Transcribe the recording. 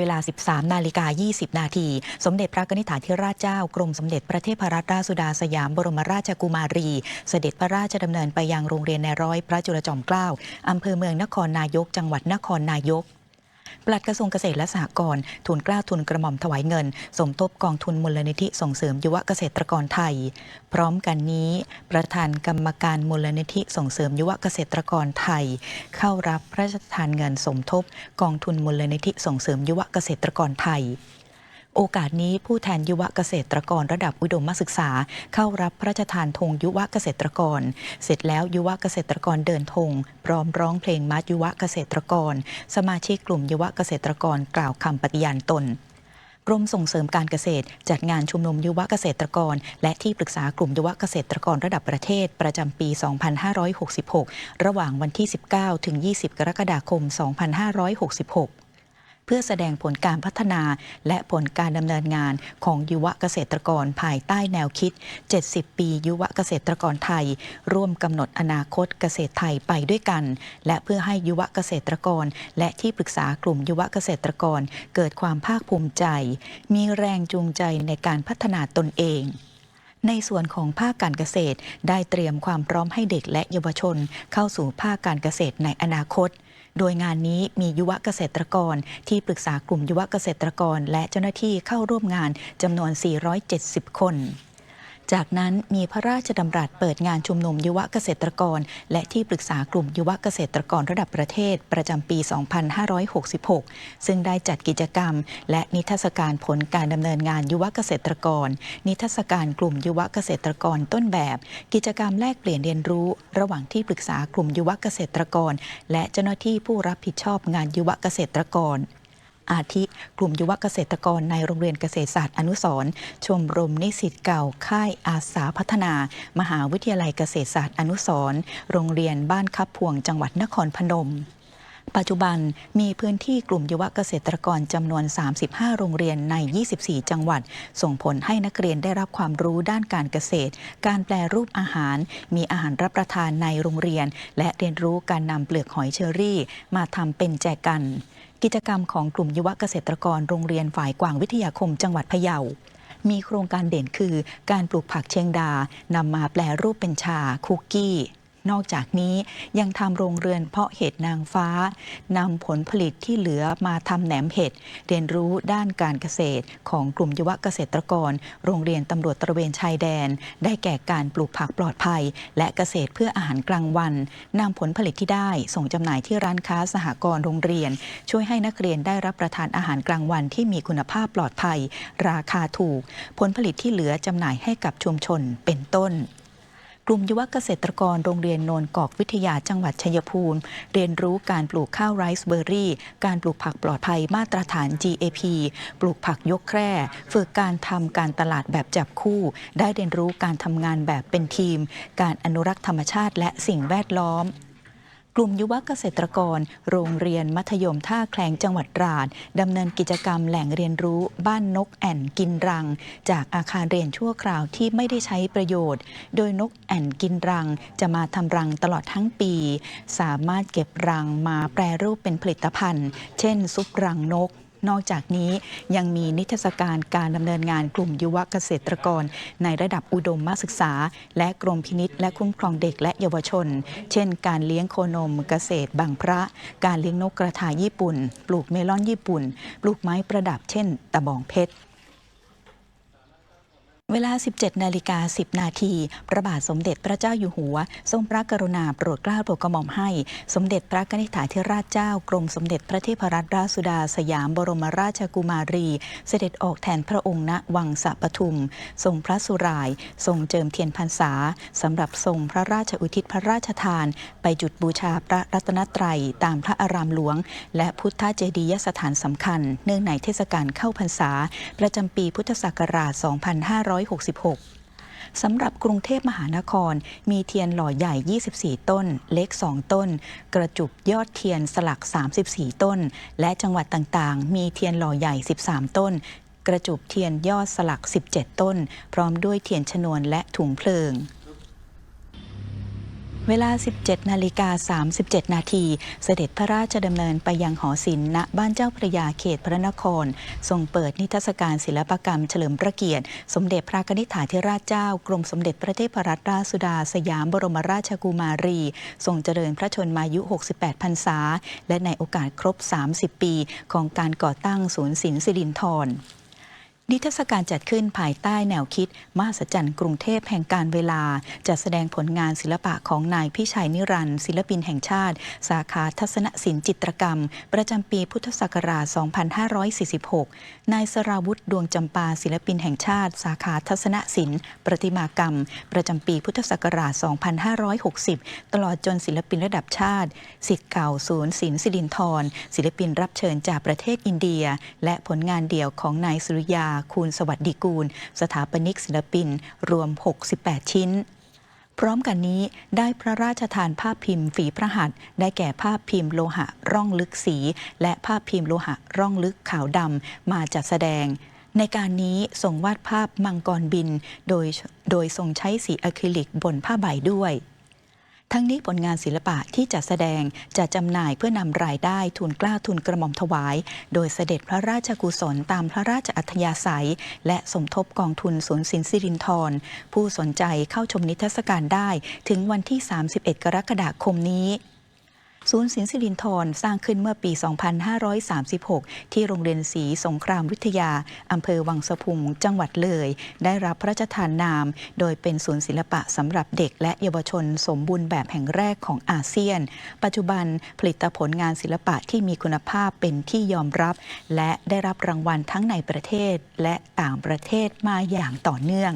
เวลา 13 นาฬิกา 20 นาที สมเด็จพระกนิษฐาธิราชเจ้ากรมสมเด็จพระเทพรัตนราชสุดาสยามบรมราชกุมารี เสด็จพระราชดำเนินไปยังโรงเรียนในร้อยพระจุลจอมเกล้าอำเภอเมืองนครนายก จังหวัดนครนายก ปลัดกระทรวงเกษตรและสหกรณ์ทุนกล้าทุนกระหม่อมถวายเงิน สมทบกองทุนมูลนิธิส่งเสริมยุวเกษตรกรไทย พร้อมกันนี้ ประธานกรรมการมูลนิธิส่งเสริมยุวเกษตรกรไทย เข้ารับพระราชทานเงินสมทบ กองทุนมูลนิธิส่งเสริมยุวเกษตรกรไทย โอกาสนี้ผู้แทนยุวเกษตรกรระดับอุดมศึกษา เข้ารับพระราชทานธงยุวเกษตรกร เสร็จแล้วยุวเกษตรกรเดินธงพร้อมร้องเพลงมัดยุวเกษตรกร สมาชิกกลุ่มยุวเกษตรกรกล่าวคำปฏิญาณตนกรมส่งเสริมการเกษตร จัดงานชุมนุมยุวเกษตรกร และที่ปรึกษากลุ่มยุวเกษตรกรระดับประเทศ ประจำปี 2566 ระหว่างวันที่ 19 ถึง 20 กรกฎาคม 2566 เพื่อแสดงผลการพัฒนา และผลการดำเนินงานของยุวเกษตรกรภายใต้แนวคิด 70 ปียุวเกษตรกรไทย ร่วมกำหนดอนาคตเกษตรไทยไปด้วยกัน และเพื่อให้ยุวเกษตรกร และที่ปรึกษากลุ่มยุวเกษตรกร เกิดความภาคภูมิใจ มีแรงจูงใจในการพัฒนาตนเองในส่วนของภาคการเกษตรได้เตรียมความพร้อมให้เด็กและเยาวชน เข้าสู่ภาคการเกษตรในอนาคต โดยงานนี้มียุวเกษตรกร ที่ปรึกษากลุ่มยุวเกษตรกร และเจ้าหน้าที่เข้าร่วมงานจำนวน 470 คน จากนั้นมีพระราชดำรัสเปิดงานชุมนุมยุวเกษตรกร และที่ปรึกษากลุ่มยุวเกษตรกรระดับประเทศประจำปี 2566 ซึ่งได้จัดกิจกรรม และนิทรรศการผลการดำเนินงานยุวเกษตรกร นิทรรศการกลุ่มยุวเกษตรกรต้นแบบ กิจกรรมแลกเปลี่ยนเรียนรู้ ระหว่างที่ปรึกษากลุ่มยุวเกษตรกร และเจ้าหน้าที่ผู้รับผิดชอบงานยุวเกษตรกร อาทิ กลุ่มยุวเกษตรกรในโรงเรียนเกษตรศาสตร์อนุสรชมรมนิสิตเก่าค่ายอาสาพัฒนา มหาวิทยาลัยเกษตรศาสตร์อนุสรโรงเรียนบ้านคับพวงจังหวัดนครพนมปัจจุบันมีพื้นที่กลุ่มยุวเกษตรกรจำนวน 35 โรงเรียนใน 24 จังหวัด ส่งผลให้นักเรียนได้รับความรู้ด้านการเกษตร การแปลรูปอาหาร มีอาหารรับประทานในโรงเรียน และเรียนรู้การนำเปลือกหอยเชอรี่ มาทำเป็นแจกัน กิจกรรมของกลุ่มยุวเกษตรกรโรงเรียนฝ่ายกวางวิทยาคมจังหวัดพะเยา มีโครงการเด่นคือการปลูกผักเชียงดานำมาแปลรูปเป็นชาคุกกี้ นอกจากนี้ยังทำโรงเรือนเพาะเห็ดนางฟ้านำผลผลิตที่เหลือมาทำแหนมเห็ด เรียนรู้ด้านการเกษตร ของกลุ่มยุวเกษตรกร โรงเรียนตำรวจตระเวนชายแดน ได้แก่การปลูกผักปลอดภัย และเกษตรเพื่ออาหารกลางวันนำผลผลิตที่ได้ส่งจำหน่ายที่ร้านค้าสหกรณ์โรงเรียน ช่วยให้นักเรียนได้รับประทานอาหารกลางวันที่มีคุณภาพปลอดภัย ราคาถูก ผลผลิตที่เหลือจำหน่ายให้กับชุมชนเป็นต้น ลุ่มยุวเกษตรกรโรงเรียนโนนกอกวิทยาจังหวัดชัยภูมิ เรียนรู้การปลูกข้าวไรซ์เบอร์รี่ การปลูกผักปลอดภัยมาตรฐาน GAP ปลูกผักยกแคร่ ฝึกการทำการตลาดแบบจับคู่ ได้เรียนรู้การทำงานแบบเป็นทีม การอนุรักษ์ธรรมชาติและสิ่งแวดล้อม กลุ่มยุวเกษตรกร โรงเรียนมัธยมท่าแคลงจังหวัดตราดดำเนินกิจกรรมแหล่งเรียนรู้บ้านนกแอ่นกินรัง จากอาคารเรียนชั่วคราวที่ไม่ได้ใช้ประโยชน์ โดยนกแอ่นกินรัง จะมาทำรังตลอดทั้งปี สามารถเก็บรังมาแปรรูปเป็นผลิตภัณฑ์ เช่น ซุปรังนก นอกจากนี้ยังมีนิทรรศการการดำเนินงานกลุ่มยุวเกษตรกร ในระดับอุดมศึกษา และกรมพินิษและคุ้มครองเด็กและเยาวชน เช่น การเลี้ยงโคนมเกษตรบางพระ การเลี้ยงนกกระทาญี่ปุ่น ปลูกเมลอนญี่ปุ่น ปลูกไม้ประดับเช่น ตะบองเพชร เวลา 17 นาฬิกา 10 นาที พระบาทสมเด็จพระเจ้าอยู่หัว ทรงพระกรุณาโปรดเกล้าโปรดกระหม่อมให้ สมเด็จพระนิษฐาธิราชเจ้ากรมสมเด็จพระเทพรัตนราชสุดาสยามบรมราชกุมารี เสด็จออกแทนพระองค์ณวังสะปทุม ทรงพระสุราย ทรงเจิมเทียนพรรษาสำหรับทรงพระราชอุทิศพระราชทาน ไปจุดบูชาพระรัตนตรัยตามพระอารามหลวง และพุทธเจดียสถานสำคัญ เนื่องในเทศกาลเข้าพรรษา ประจำปีพุทธศักราช 2500 2566 สำหรับกรุงเทพมหานคร มีเทียนหล่อใหญ่ 24 ต้น เล็ก 2 ต้น กระจุบยอดเทียนสลัก 34 ต้น และจังหวัดต่างๆ มีเทียนหล่อใหญ่ 13 ต้นกระจุบเทียนยอดสลัก 17 ต้น พร้อมด้วยเทียนชนวนและถุงเพลิง เวลา 17 นาฬิกา 37 นาที เสด็จพระราชดำเนินไปยังหอศิลป์ณบ้านเจ้าพระยาเขตพระนคร ทรงเปิดนิทรรศการศิลปกรรมเฉลิมพระเกียรติ สมเด็จพระนิธิถาธิราชเจ้า กรมสมเด็จพระเทพรัตนราชสุดา สยามบรมราชกุมารี ทรงเจริญพระชนมายุ 68 พรรษา และในโอกาสครบ 30 ปี ของการก่อตั้งศูนย์ศิลป์สิรินธร นิทรรศการจัดขึ้นภายใต้แนวคิด มหัศจรรย์กรุงเทพแห่งการเวลา จัดแสดงผลงานศิลปะของนายพิชัยนิรันด์ศิลปินแห่งชาติ สาขาทัศนศิลป์จิตรกรรม ประจำปีพุทธศักราช 2546 นายสราวุธดวงจำปาศิลปินแห่งชาติ สาขาทัศนศิลป์ประติมากรรม ประจำปีพุทธศักราช 2560 ตลอดจนศิลปินระดับชาติสิทธิ์เก่าศูนย์ศิลป์สิรินธรศิลปินรับเชิญจากประเทศอินเดีย และผลงานเดี่ยวของนายสุริยาคูณสวัสดิกูล สถาปนิกศิลปิน รวม 68 ชิ้น พร้อมกันนี้ได้พระราชทานภาพพิมพ์ฝีพระหัตถ์ได้แก่ภาพพิมพ์โลหะร่องลึกสี และภาพพิมพ์โลหะร่องลึกขาวดำมาจัดแสดงในการนี้ทรงวาดภาพมังกรบิน โดยโดยทรงใช้สีอะคริลิกบนผ้าใบด้วย ทั้งนี้ผลงานศิลปะที่จัดแสดงจะจำหน่ายเพื่อนำรายได้ทุนกล้าทุนกระหม่อมถวาย โดยเสด็จพระราชกุศลตามพระราชอัธยาศัย และสมทบกองทุนศูนย์ศินสิรินทรผู้สนใจเข้าชมนิทรรศการได้ถึงวันที่ 31 กรกฎาคมนี้ ศูนย์ศิลป์สิรินธรสร้างขึ้นเมื่อปี 2536 ที่โรงเรียนศรีสงครามวิทยา อำเภอวังสะพุง จังหวัดเลย ได้รับพระราชทานนาม โดยเป็นศูนย์ศิลปะสำหรับเด็กและเยาวชนสมบูรณ์แบบแห่งแรกของอาเซียน ปัจจุบันผลิตผลงานศิลปะที่มีคุณภาพเป็นที่ยอมรับ และได้รับรางวัลทั้งในประเทศและต่างประเทศมาอย่างต่อเนื่อง